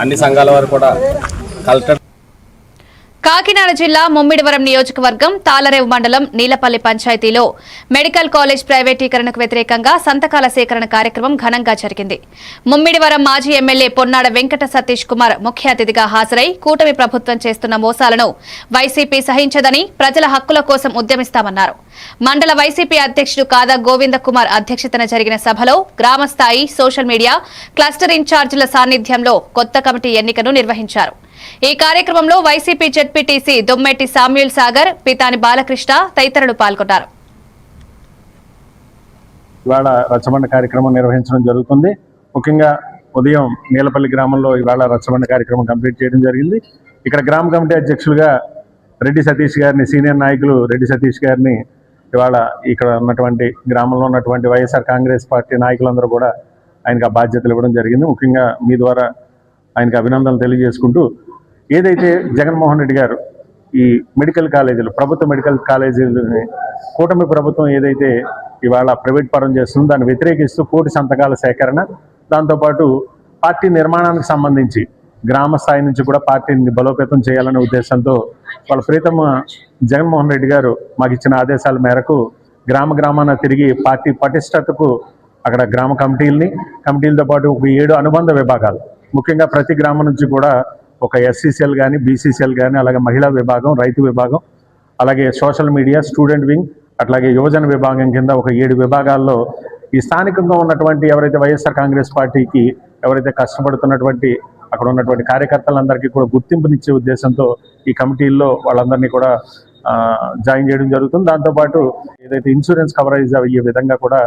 అన్ని సంఘాల వారు కూడా కలెక్టర్ కాకినాడ జిల్లా ముమ్మిడివరం నియోజకవర్గం తాలరేవు మండలం నీలపల్లి పంచాయతీలో మెడికల్ కాలేజ్ ప్రైవేటీకరణకు వ్యతిరేకంగా సంతకాల సేకరణ కార్యక్రమం ఘనంగా జరిగింది. ముమ్మిడివరం మాజీ ఎమ్మెల్యే పొన్నాడ వెంకట సతీష్ కుమార్ ముఖ్య అతిథిగా హాజరై కూటమి ప్రభుత్వం చేస్తున్న మోసాలను వైసీపీ సహించదని ప్రజల హక్కుల కోసం ఉద్యమిస్తామన్నారు. మండల వైసీపీ అధ్యక్షుడు కాదా గోవింద కుమార్ అధ్యక్షతన జరిగిన సభలో గ్రామస్థాయి సోషల్ మీడియా క్లస్టర్ ఇన్ఛార్జీల సాన్నిధ్యంలో కొత్త కమిటీ ఎన్నికను నిర్వహించారు. ఈ కార్యక్రమంలో వైసీపీ జెడ్పీటీసీ దొమ్మెట్టి సామ్యూల్ సాగర్ పితాని బాలకృష్ణ తదితరులు పాల్గొన్నారు. ఇవాళ రచ్చబండ కార్యక్రమం నిర్వహించడం జరుగుతుంది. ముఖ్యంగా ఉదయం నీలపల్లి గ్రామంలో ఇవాళ రచ్చబండ కార్యక్రమం కంప్లీట్ చేయడం జరిగింది. ఇక్కడ గ్రామ కమిటీ అధ్యక్షులుగా రెడ్డి సతీష్ గారిని సీనియర్ నాయకులు రెడ్డి సతీష్ గారిని ఇవాళ ఇక్కడ ఉన్నటువంటి గ్రామంలో ఉన్నటువంటి వైఎస్ఆర్ కాంగ్రెస్ పార్టీ నాయకులందరూ కూడా ఆయనకు ఆ బాధ్యతలు ఇవ్వడం జరిగింది. ముఖ్యంగా మీ ద్వారా ఆయనకు అభినందనలు తెలియజేసుకుంటూ ఏదైతే జగన్మోహన్ రెడ్డి గారు ఈ మెడికల్ కాలేజీలు ప్రభుత్వ మెడికల్ కాలేజీలని కూటమి ప్రభుత్వం ఏదైతే ఇవాళ ప్రైవేట్ పరం చేస్తుందో దాన్ని వ్యతిరేకిస్తూ కోటి సంతకాల సేకరణ దాంతోపాటు పార్టీ నిర్మాణానికి సంబంధించి గ్రామ స్థాయి నుంచి కూడా పార్టీని బలోపేతం చేయాలనే ఉద్దేశంతో వాళ్ళ ప్రీతమ జగన్మోహన్ రెడ్డి గారు మాకు ఇచ్చిన ఆదేశాల మేరకు గ్రామ గ్రామాన తిరిగి పార్టీ పటిష్టతకు అక్కడ గ్రామ కమిటీలని కమిటీలతో పాటు ఒక ఏడు అనుబంధ విభాగాలు ముఖ్యంగా ప్రతి గ్రామం నుంచి కూడా ఒక ఎస్సీసీఎల్ కానీ బీసీసీఎల్ కానీ అలాగే మహిళా విభాగం రైతు విభాగం అలాగే సోషల్ మీడియా స్టూడెంట్ వింగ్ అట్లాగే యువజన విభాగం కింద ఒక ఏడు విభాగాల్లో ఈ స్థానికంగా ఉన్నటువంటి ఎవరైతే వైఎస్ఆర్ కాంగ్రెస్ పార్టీకి ఎవరైతే కష్టపడుతున్నటువంటి అక్కడ ఉన్నటువంటి కార్యకర్తలందరికీ కూడా గుర్తింపునిచ్చే ఉద్దేశంతో ఈ కమిటీల్లో వాళ్ళందరినీ కూడా జాయిన్ చేయడం జరుగుతుంది. దాంతోపాటు ఏదైతే ఇన్సూరెన్స్ కవరేజ్ అయ్యే విధంగా కూడా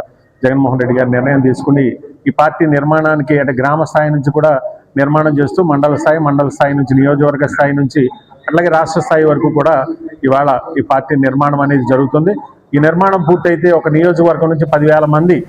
జగన్మోహన్ రెడ్డి గారు నిర్ణయం తీసుకుని ఈ పార్టీ నిర్మాణానికి అంటే గ్రామ స్థాయి నుంచి కూడా నిర్మాణం చేస్తూ మండల స్థాయి మండల స్థాయి నుంచి నియోజకవర్గ స్థాయి నుంచి అట్లాగే రాష్ట్ర స్థాయి వరకు కూడా ఇవాళ ఈ పార్టీ నిర్మాణం అనేది జరుగుతుంది. ఈ నిర్మాణం పూర్తయితే ఒక నియోజకవర్గం నుంచి పదివేల మంది